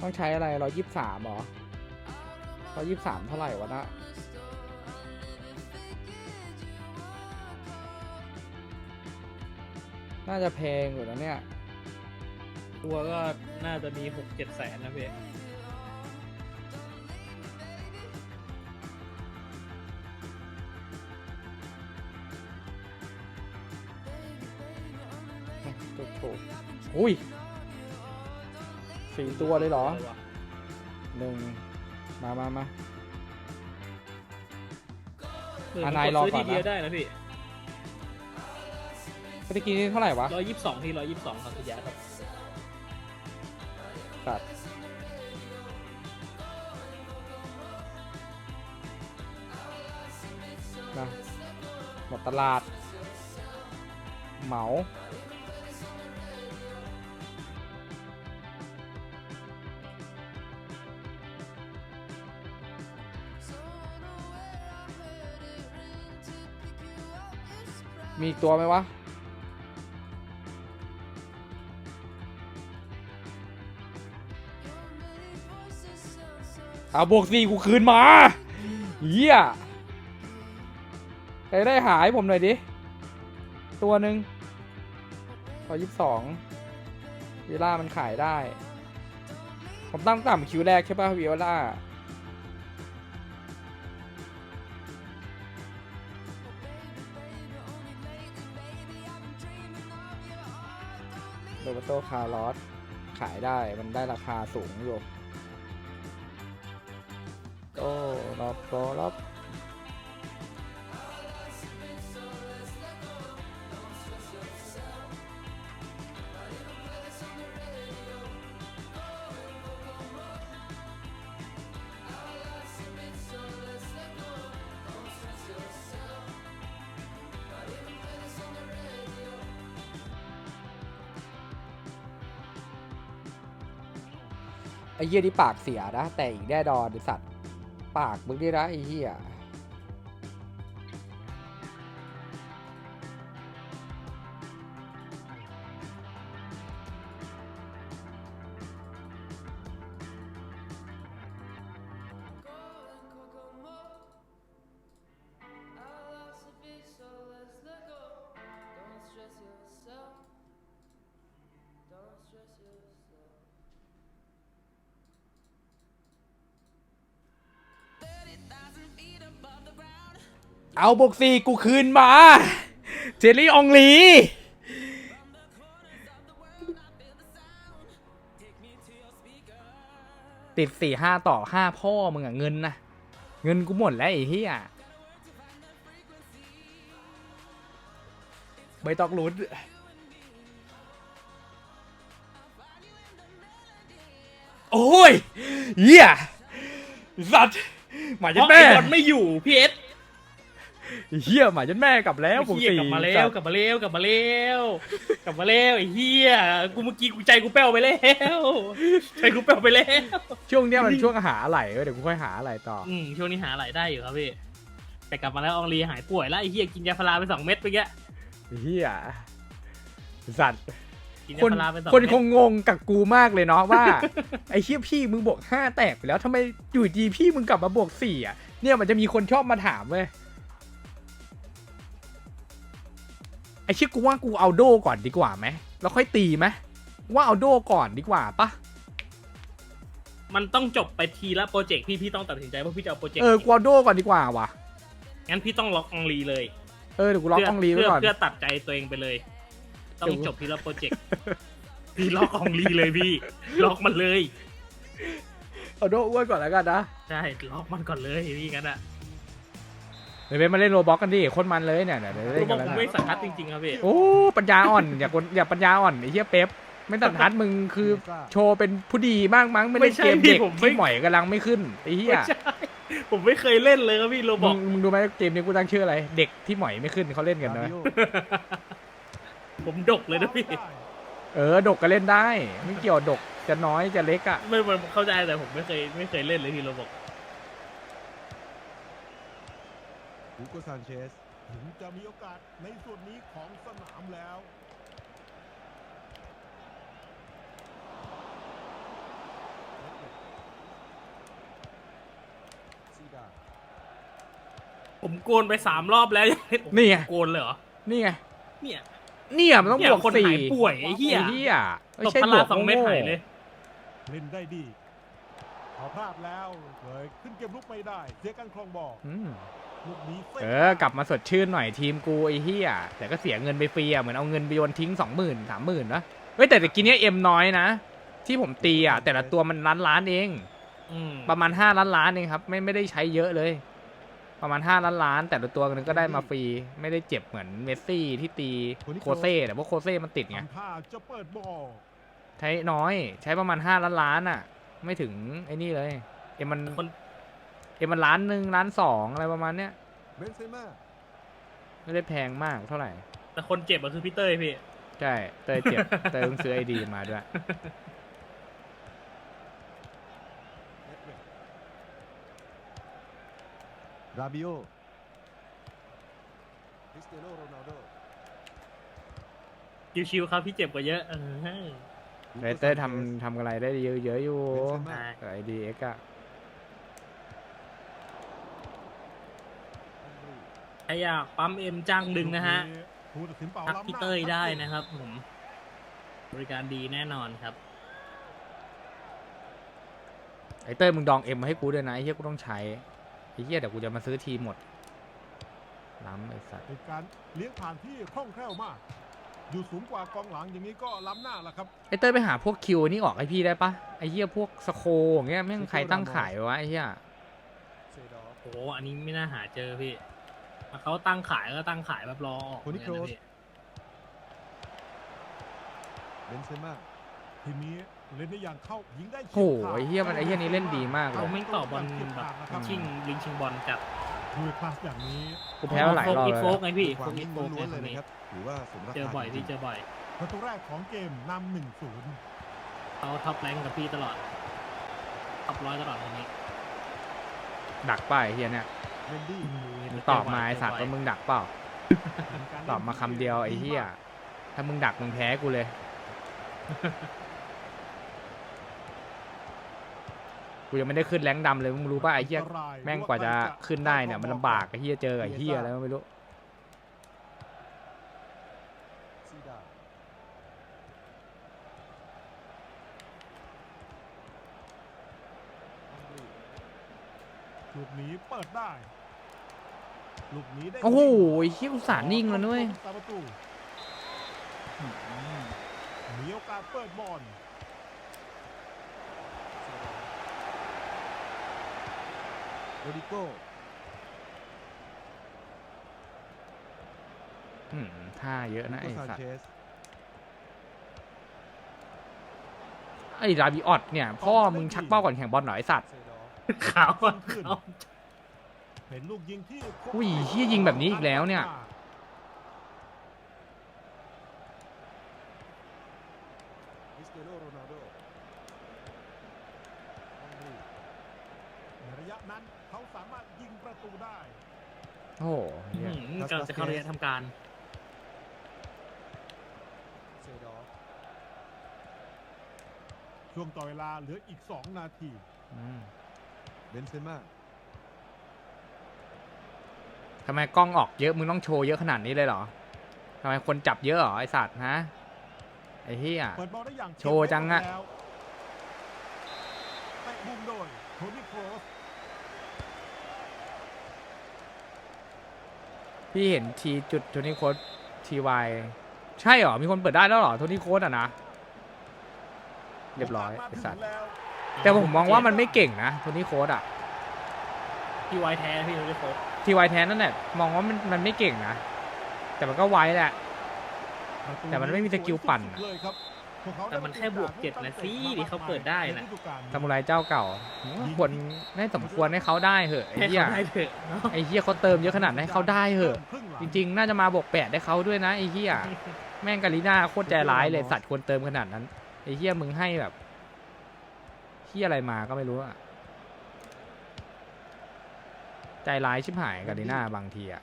ต้องใช้อะไรร้อยยี่สามหรอร้อยยี่สามเท่าไหร่วะนะน่าจะแพงอยู่นะเนี่ย ตัวก็น่าจะมีหกเจ็ดแสนนะพี่ถูกถูกอุ้ย สี่ตัวเลยเหรอเออว่ะหนึ่งมามามา เอออะผมนายกดรอซื้อก่อทีนนะเดียวได้นะพี่เมื่อกี้นี่เท่าไหร่วะร้อยยี่สิบสองที่ร้อยยี่สิบสองครับพี่ยาครับตัดนะหมดตลาด เหมา มีตัวไหมวะ เอาบวกสี่กูคืนมาเยี่ยใครได้หายผมหน่อยดิ ตัวหนึ่งพอยี่สิบสองเวล่ามันขายได้ ผมตั้งต่ำคิวแรกใช่ป่ะวีล่า โตคาร์ลอสขายได้มันได้ราคาสูงอยู่โอ้รอบรอบ ไอ้เหี้ยนี่ปากเสียนะ แต่อีกแน่นอนไอ้สัตว์ ปากมึงนี่นะไอ้เหี้ย เอาบวกสี่กูคืนมา เจลลี่อองลี ติดสี่ห้าต่อห้าพ่อมึงอะเงินนะ เงินกูหมดแล้วไอ้เหี้ยใบตอกลุ้นโอ้ยเหี้ยสัตว์หมายเพจะราะแม่ไอ้บอลไม่อยู่พี่เอส เฮียหมายจนแม่กลับแล้วผมเฮียสี่กลับมาแล้วกลับมาแล้วกลับมาแล้วกลับมาแล้วไอ้เฮียกูเมื่อกี้กูใจกูแป้วไปแล้วใจกูแป้วไปแล้วช่วงเนี้ยมันช่วงหาอะไรเว้ยเดี๋ยวกูค่อยหาอะไรต่อ อืมช่วงนี้หาอะไรายได้อยู่ครับพี่แต่กลับมาแล้วอองลีหายป่วยแล้วไอ้เฮียกินยาพาราไปสองเม็ดไปแกเฮียสัตว์ กินคยานพาราไปสองคนเม็ดคงงงกับกูมากเลยเนาะว่า ไอ้เฮียพี่มึงบวกห้าแตกไปแล้วทำไมอยู่ดีพี่มึงกลับมาบวกสี่อะเนี่ยมันจะมีคนชอบมาถามเว้ย ไอ้เชี่ยกูว่ากูเอาโดก่อนดีกว่าไหมแล้วค่อยตีไหมว่าเอาโดก่อนดีกว่าปะมันต้องจบไปทีละโปรเจกต์พี่พี่ต้องตัดสินใจว่าพี่จะเอาโปรเจกต์เออกูเอาโดก่อนดีกว่าว่ะงั้นพี่ต้องล็อกอองลีเลยเออเดี๋ยวกูล็อกต้องรีไว้เพื่อก่อน เพื่อตัดใจตัวเองไปเลย ต้อเดี๋งยวจบทีละโปรเจกต์พี่ล็อกอองลีเลยพี่ ล็อกมันเลยเอาโดอ้วนก่อนแล้วกันนะ ใช่ล็อกมันก่อนเลยพี่งั้นอะ เดี๋ยวไปมาเล่นโรบ็อกกันดิโคนมันเลยเนี่ยเดี๋ยวเดี๋ยวผเล่นมบกัอนกแล้วผมนะไม่สันทัดจริงๆครับพี่โอ้ปัญญาอ่อนอย่ากดอย่าปัญญาอ่อนไอ้เหี้ยเป๊ปไม่ตัดทัดมึงคือโชว์เป็นผู้ดีมากมั้งไม่ได้ไม่ใช่เกมเด็กพี่ผมไม่ที่หมอยกำลังไม่ขึ้นไอ้เหี้ย ไม่ใช่ผมไม่เคยเล่นเลยครับพี่โรบมึองกมึงดูไหมเกมนี้กูตั้งชื่ออะไร เด็กที่หมอยไม่ขึ้นเขาเล่นกันนะผมดกเลยนะพี่เออดกก็เล่นได้ ไม่เกี่ยวดกจะน้อยจะเล็กอะ ไม่ไม่เข้าใจแต่ผมไม่เคยไม่เคยเล่นเลยพี่โรบอก ฮูโกซานเชสถึงจะมีโอกาสในส่วนนี้ของสนามแล้ว ผมโกนไปสามรอบแล้วยังไม่นี่ไง โกนเลยเหรอ นี่ไง เนี่ยเนี่ยมันต้องบวกคนสี่หายป่วยไอ้เหี้ยไอ้เหี้ยตบใช่พลาสองเม็ดโง่หายเลย เล่นได้ดีขอพลาดแล้วเลยขึ้นเกมลุกไม่ได้ เสียกันครองบอล อ เออกลับมาสดชื่นหน่อยทีมกูไอ้เหี้ยแต่ก็เสียเงินไปฟรีอะเหมือนเอาเงินไปโยนทิ้งสองหมื่นสามหมื่นนะเฮ้ยแต่ตะกี้เนี้ยเอ็มน้อยนะ ที่ผมตีอะแต่ละตัวมันล้านล้านๆเองอืมประมาณห้าล้านล้านเองครับไม่ไม่ได้ใช้เยอะเลย ประมาณห้าล้านล้าน แต่ละตัวนึงก็ได้มาฟรีไม่ได้เจ็บเหมือนเมสซี่ที่ตีโคเซ่แต่ว่าโคเซ่มันติดไงทำท่าจะเปิดบอลใช้น้อย ใช้ประมาณห้าล้านล้านอะ ไม่ถึงไอ้นี่เลยเอ็มมันคน เอ็มมันล้านหนึ่งล้านสองอะไรประมาณเนี้ยเบนเซม่าไม่ได้แพงมากเท่าไหร่ แต่คนเจ็บก็คือพี่เต้ยพี่ ใช่เตยเจ็บ เตยเพิ่งซื้อไอดีมาด้วย ราบิโอคริสเตียโนโรนัลโดชิวๆครับพี่เจ็บกว่าเยอะเออเตยเต้ยทำทำอะไรได้เยอะเยอะอยู่ใช่กับไอดีเอ็กอะ ถ้าอยากปั๊มเอ็มจ้างดึงนะฮะผู้ตัดสินเป่าทักล้ำหพี่น้าเต้ยได้นะครับผม บริการดีแน่นอนครับ ไอเต้ยมึงดองเอ็มมาให้กูด้วยนะไอเฮียกูต้องใช้ไอเฮียเดี๋ยวกูจะมาซื้อทีมหมดล้ำไอสัตว์เป็นการเลี้ยงผ่านที่คล่องแคล่วมาก อยู่สูงกว่ากองหลังอย่างนี้ก็ล้ำหน้าละครับไอเต้ยไปหาพวกคิวนี่ออกให้พี่ได้ปะไอเฮียพวกสโคอย่างเงี้ยแม่งใครตั้งขายวะไอเฮียเซดอร์โอ้โหอันนี้ไม่น่าหาเจอพี่ ถ้าเขาตั้งขายก็ตั้งขายแบบรอออกคนนี้เหมือกัะโคลสพี่เบนเซม่าทีมนี้เล่นได้อย่างเข้ายิงได้โหไอเฮียมันไอเฮียนี่เล่นดีมากเลเขาย ไม่ต่อบอลแบบชิงลิงชิงบอลจัดด้วยคลาสอย่างนี้กูแพ้มาหลายรอบอีเลยโฟกนะไงพี่คโฟวามกอีนิ่งโฟกล้วนไงๆเลยคนนี้นะครับถือว่าสมราคาเจอบ่อยจริพี่งเจอบ่อยประตูแรกของเกมนำหนึ่งศูนย์เขาท็อปแรงกับพี่ตลอดท็อปร้อยตลอดคนนี้ดักเปล่าไอเฮียเนี่ยเมนดี้มึงตอบมาไอสัตว์ว่ามึงดักเปล่า ตอบมาคำเดียวไอ้เหี้ย ถ้ามึงดักมึงแพ้กูเลย กูยังไม่ได้ขึ้นแรงค์ดำเลยมึงรู้ป่ะไอ้เหี้ย แม่งกว่าจะขึ้นได้เนี่ยมันลำบากไอ้เหี้ยเจอกับไอ้เหี้ยอะไรก็ไม่รู้ ซีดา ลูกนี้ เปิดได้ลูกนี้ได้โอ้โหไอ้เหี้ยอุตส่าห์นิ่งแล้วด้วยตามประตูมีโอกาสเปิดบอลโรดิโก้อืมท่าเยอะนะลูไอ้โกซานสัตเชว์สไอ้ราบิออตเนี่ย พ่อมึงชักเป้าก่อนแข่งบอลหน่อยไอ้สัตว์เซดอร์ขาวอะขาว เป็นลูกยิงที่อุ้ยเหี้ยยิงแบบนี้อีกแล้วเนี่ยคริสเตียโนโรนัลโดอังรีในระยะนั้นเขาสามารถยิงประตูได้โอ้โหเหี้ยอืมกำลังจะเข้าระยะทำการเซดอร์ช่วงต่อเวลาเหลืออีก 2 นาทีอืมเบนเซม่า ทำไมกล้องออกเยอะมึงต้องโชว์เยอะขนาดนี้เลยเหรอทำไมคนจับเยอะเหรอไอ้สัตว์ฮะไอ้เหี้ย เปิดบอลได้อย่างโชว์จังอะ แล้วเตะมุมโดยโทนี่โครสพี่เห็นทีจุดโทนี่โค้ดทีวายใช่เหรอ มีคนเปิดได้แล้วเหรอโทนี่โค้ดอะนะเรียบร้อยโกาสไอ้มาสัตว์ถึงแล้วแต่ผมมองว่ามันไม่เก่งนะโทนี่โค้ดอะพี่ไวท์แท้พี่ไม่ได้โฟก ทีวายแทนนั่นแหละมองว่ามันมันไม่เก่งนะ แต่มันก็ไว้แหละประตูแต่มันไม่มีสกิลปั่นอะสวยสุดๆเลยครับพวกเขาแต่มันแค่บวกเจ็ดนะสิที่เขาเปิดได้นะใฤดูกาลนี้ซามูไรเจ้าเก่าผมว่าควรให้สมควรให้เขาได้เหอะไอ้ให้เหี้ยเขาได้เถอะเนาะไอ้เหี้ยเขาเติมเยอะขนาดนั้นให้เขาได้เหอะครึ่หลัจริง ๆ น่าจะมาบวกแปดได้เขาด้วยนะไอ้เหี้ยแม่งกาลิน่าโคตรใจร้ายเลยสัตว์ควรเติมขนาดนั้นไอ้เหี้ยมึงให้แบบเหี้ยอะไรมาก็ไม่รู้อะ ใจร้ายชิบหายกาลิน่าบางทีอะ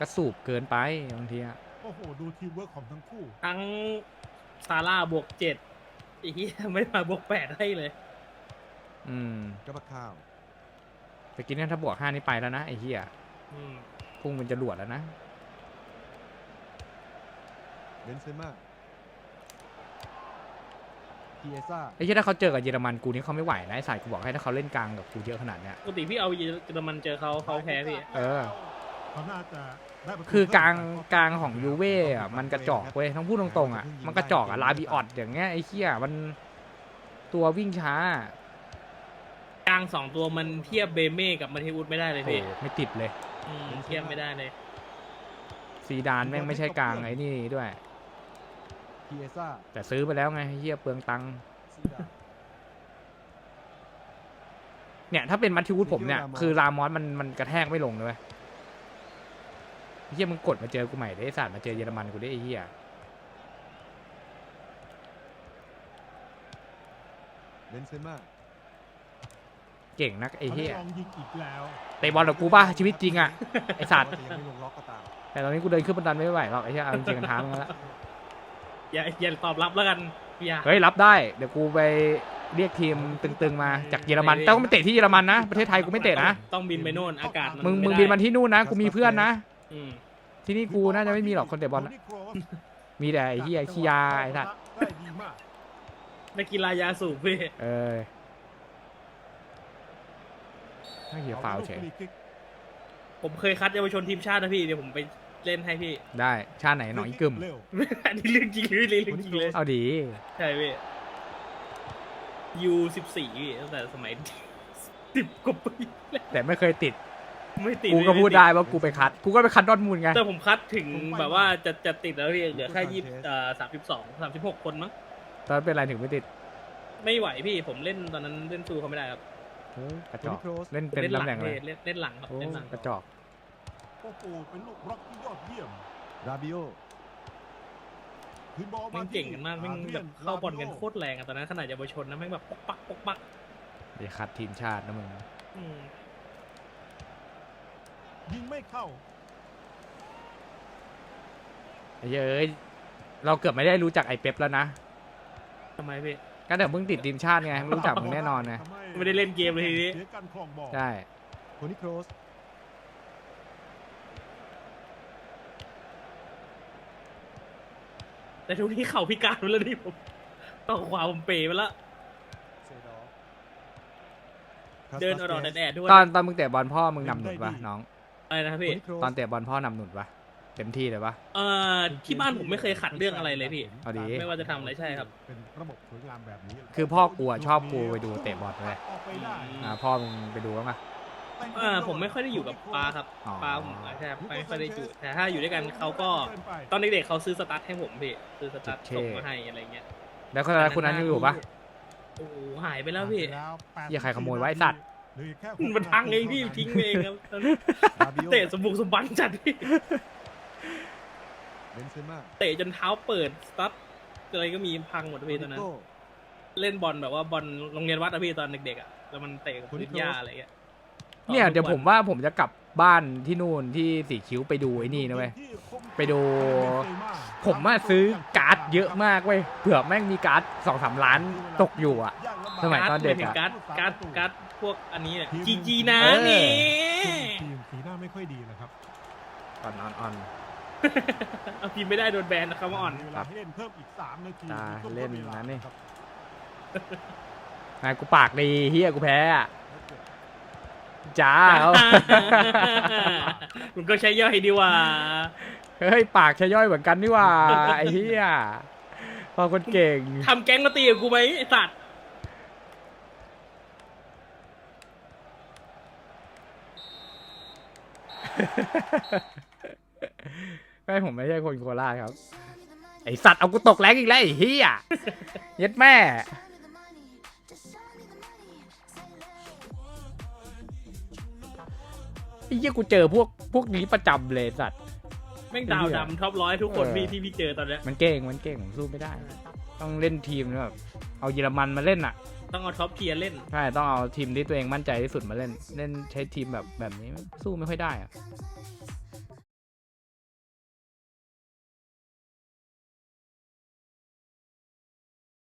กระสูบเกินไปบางทีอะโอ้โห ดูทีมเวิร์กของทั้งคู่ ทั้งซาร่าบวกเจ็ดไอ้เหี้ยไม่มาบวกแปดให้เลย อืมกระบะข้าวแต่กินเนี่ยถ้าบวกห้านี่ไปแล้วนะไอ้เหี้ยอืมพุ่งเป็นจรวดแล้วนะ เบนเซม่าพีเอซ่า ไอ้ที่ถ้าเขาเจอกับเยอรมันกูนี่เขาไม่ไหวนะไอ้สายกูบอกให้ถ้าเขาเล่นกลางกับกูเยอะขนาดเนี้ยปกติพี่เอาเยอรมันเจอเขาเขาแพ้พี่ เออ เขาน่าจะได้ประตูคือกลางเพิ่มกลางของยูเว่อะมันกระจอกเว้ยต้องพูดตรงๆอะมันกระจอกอะลาบิออดอย่างเงี้ยไอ้เหี้ยมันตัววิ่งช้า กลางสองตัวมันเทียบเบเม่กับมาเทอุสไม่ได้เลยโอ้พี่โหไม่ติดเลย อืมเทียบไม่ได้เลย ซีดานแม่งไม่ใช่กลางไอ้นี่ด้วย พีเอซ่าแต่ซื้อไปแล้วไงไอ้เหี้ยเปลืองตังค์ซีดานเนี่ยถ้าเป็นมัตติวุฒผมเนี่ยรามอสคือรามอสมันมันกระแทกไม่ลงเลยเว้ยไอ้เหี้ยมึงกดมาเจอกูใหม่ได้ไอ้สัตว์มาเจอเยอรมันกูได้ไอ้เหี้ยเบนเซม่าเก่งนักไอ้เขาเหี้ยได้ลองยิงอีกแล้วเตะบอลกับกูป่ะชีวิตจริงอะไอ้สัตว์ว่าจะยังไม่ลงล็อกก็ตามแต่ตอนนี้กูเดินขึ้นบันไดไม่ไหวหรอกไอ้เหี้ยเอาจริงๆกันท้ามึงแล้ว อย่าอย่าตอบรับแล้วกันพี่ยา เฮ้ยรับได้ เดี๋ยวกูไปเรียกทีมตึงๆมาจากเยอรมัน แต่ต้องไปเตะที่เยอรมันนะ ประเทศไทยกูไม่เตะนะ ต้องบินไปโน่นอากาศมึงไมึงบินมาที่นู่นนะ กูมีเพื่อนนะ อืมที่นี่กูน่าจะไม่มีหรอกคนเตะบอลโทอะนี่โครสมีแต่ไอ้เหี้ยขี้ยาไอ้สัตว์ได้ดีมากนักกีฬายาสูบพี่เออไม่เหี้ยฟาวล์เฉยฟรีคิกผมเคยคัดเยาวชนทีมชาตินะพี่เดี๋ยวผมไป เล่นให้พี่ ได้ ชาติไหนหนองอีกึมเร็วอันนี้เรื่องจริงเลยเรื่องจริงเลยเอาดี ใช่พี่ยูสิบสี่พี่ตั้งแต่สมัยสิบกว่าปีแล้วแต่ไม่เคยติด ไม่ติดกูก็พูดได้ว่ากูไปคัด กูก็ไปคัดดอร์ทมูลไง แต่ผมคัดถึงแบบว่าจะจะติดแล้วพี่เหลือแค่ยี่เอ่อสามสิบสองสามสิบหกคนมั้งตอนนนเป็นอะไรถึงไม่ติด ไม่ไหวพี่ผมเล่นตอนนั้นเล่นซูเขาไม่ได้ครับโอ้กระโทจอนี่กโครสเล่นผมเป็นเล่นหลัตำแหน่งเลยพี่เล่นเล่นหลังครับโอ้เล่นหลังกระจอก โอ้โหเป็นลูกบล็อกที่ยอดเยี่ยมราบิโอคืนบอลแม่มางที่เก่งกันมากแม่งอารีแบยบเข้าบอลกันลาบิโโคตรแรงอะตอนนั้นขนาดเยาวชนนะแม่งแบบปกปักปกปักเดี๋ยวคัดทีมชาตินะมึงอืมยิงไม่เข้าไอ้เหี้ยเอ้ยเราเกือบไม่ได้รู้จักไอ้เป๊ปแล้วนะทำไมพี่ ก็แต่มึงติดทีมชาติไงไม่รู้จักมึงแน่นอนไงทำให้ไม่ได้เล่นเกมเลยทีนี้เสียการครองบอลใช่โทนี่โครส แต่ทุกที่เข่าพิการไปแล้วนี่ผมต่อขวาผมเป๋ไปแล้วเซดอร์เดินเอาดอกแดดๆด้วยตอนตอนมึงเตะบอลพ่อมึงนำหนุนปะน้องอะไรนะโทพี่นี่โครสตอนเตะบอลพ่อนำหนุนปะเต็มที่เลยปะเอ่อที่บ้านผมไม่เคยขัดเรื่องอะไรเลยพี่เอาดีไม่ว่าจะทำอะไรใช่ครับเป็นระบบสวยงามแบบนี้คือพ่อกูอะชอบกูไปดูเตะบอลเลยออกไปได้อ่าพ่อมึงไปดูบ้างปะ เออผมไม่ค่อยได้อยู่กับป้าครับอ๋อป้าผมใช่ไม่ค่อยได้อยู่แต่ถ้าอยู่ด้วยกันเขาก็ตอนเด็กๆเขาซื้อสตาร์ทให้ผมพี่ซื้อสตาร์ทส่งมาให้อะไรเงี้ยแล้วคนคนนั้นยังอยู่ปะ โอ้โหหายไปแล้วพี่เหี้ยใครขโมยไว้ไอ้สัตว์เหลือแค่มันพังเองพี่ทิ้งเองครับราบิโอเตะสมบุกสมบันจัดพี่เบนเซม่าเตะจนเท้าเปิดสตั๊ดอะไรก็มีพังหมดโทพี่นี่ตอนนั้นโก้เล่นบอลแบบว่าบอลโรงเรียนวัดอะพี่ตอนเด็กๆอะแล้วมันเตะกับคนที่พื้นหญ้า close อะไรเงี้ย เนี่ยเดี๋ยวผมว่าผมจะกลับบ้านที่นู่นที่สีคิ้วไปดูไอ้นี่นะเว้ยไปดู ผมว่าซื้อการ์ดเยอะมากเว้ยเผื่อแม่งมีการ์ดสองสามล้านตกอยู่อะ สมัยตอนเด็กอะการ์ดการ์ดการ์ดพวกอันนี้เนี่ยทีมจีจีนะเออนี่ทีมสีหน้าไม่ค่อยดีนะครับอ่อนอ่อนอ่อนเอาพิมพ์ไม่ได้โดนแบนนะครับว่าอ่อนมีเวลาให้เล่นเพิ่มอีก3นาทีตาในช่วงเล่นทดวานะนี่ครับนายกูปากดีเฮียกูแพ้อะ จ้าเอามึงก็ใช้ย่อยดีว่า เฮ้ยปากชะย่อยเหมือนกันนี่หว่า ไอ้เฮียพอคนเก่ง ทำแก๊งมาตีกับกูไหมไอ้สัตว์ไม่ผมไม่ใช่คนโคราชครับ ไอสัตว์เอากูตกแรงอีกแล้วไอ้เฮียเย็ดแม่ อ้เหี้ยกูเจอพวกพวกนี้ประจำเลยสัตว์ แม่งดาวดำท็อปร้อยทุกคนเออ พี่ที่พี่เจอตอนเนี้ยมันเก่งมันเก่งผมสู้ไม่ได้ ต้องเล่นทีมแบบเอาเยอรมันมาเล่นอะต้องเอาท็อปเทียร์เล่น ใช่ต้องเอาทีมที่ตัวเองมั่นใจที่สุดมาเล่น เล่นใช้ทีมแบบแบบนี้สู้ไม่ค่อยได้อะ